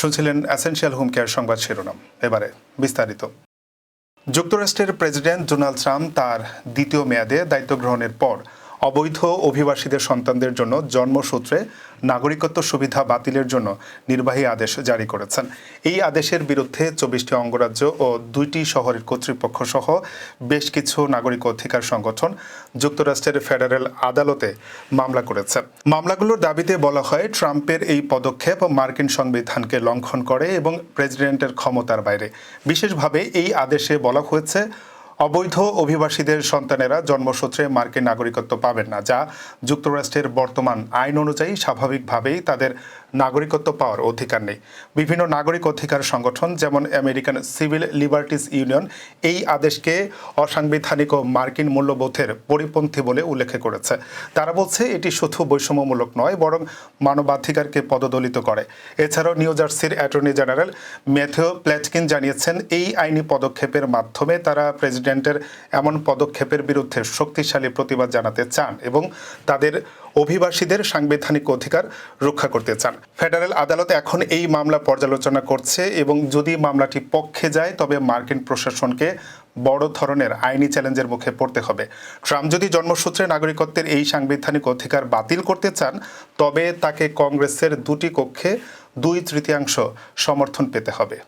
শুনছিলেন essential home care সংবাদ শিরোনাম। এবারে বিস্তারিত। যুক্তরাষ্ট্রের প্রেসিডেন্ট ডোনাল্ড ট্রাম্প তার দ্বিতীয় মেয়াদে দায়িত্ব গ্রহণের পর অবৈধ অভিবাসীদের সন্তানদের জন্য জন্মসূত্রে নাগরিকত্ব সুবিধা বাতিলের জন্য নির্বাহী আদেশ জারি করেছেন। এই আদেশের বিরুদ্ধে চব্বিশটি অঙ্গরাজ্য ও দুইটি শহরের কর্তৃপক্ষ সহ বেশ কিছু নাগরিক অধিকার সংগঠন যুক্তরাষ্ট্রের ফেডারেল আদালতে মামলা করেছে। মামলাগুলোর দাবিতে বলা হয়, ট্রাম্পের এই পদক্ষেপ মার্কিন সংবিধানকে লঙ্ঘন করে এবং প্রেসিডেন্টের ক্ষমতার বাইরে। বিশেষভাবে এই আদেশে বলা হয়েছে অবৈধ অভিবাসীদের সন্তানেরা জন্মসূত্রে মার্কিন নাগরিকত্ব পাবেন না, যা যুক্তরাষ্ট্রের বর্তমান আইন অনুযায়ী স্বাভাবিকভাবেই তাদের নাগরিকত্ব পাওয়ার অধিকার নেই। বিভিন্ন নাগরিক অধিকার সংগঠন, যেমন আমেরিকান সিভিল লিবার্টিস ইউনিয়ন, এই আদেশকে অসাংবিধানিক ও মার্কিন মূল্যবোধের পরিপন্থী বলে উল্লেখ করেছে। তারা বলছে, এটি শুধু বৈষম্যমূলক নয়, বরং মানবাধিকারকে পদদলিত করে। এছাড়াও নিউ জার্সির অ্যাটর্নি জেনারেল ম্যাথিও প্ল্যাটকিন জানিয়েছেন, এই আইনি পদক্ষেপের মাধ্যমে তারা প্রেসিডেন্টের এমন পদক্ষেপের বিরুদ্ধে শক্তিশালী প্রতিবাদ জানাতে চান এবং তাদের অভিবাসীদের সাংবিধানিক অধিকার রক্ষা করতে চান। ফেডারেল আদালত এখন এই মামলা পর্যালোচনা করছে এবং যদি মামলাটি পক্ষে যায়, তবে মার্কিন প্রশাসনকে বড় ধরনের আইনি চ্যালেঞ্জের মুখে পড়তে হবে। ট্রাম্প যদি জন্মসূত্রে নাগরিকত্বের এই সাংবিধানিক অধিকার বাতিল করতে চান, তবে তাকে কংগ্রেসের দুটি কক্ষে দুই তৃতীয়াংশ সমর্থন পেতে হবে।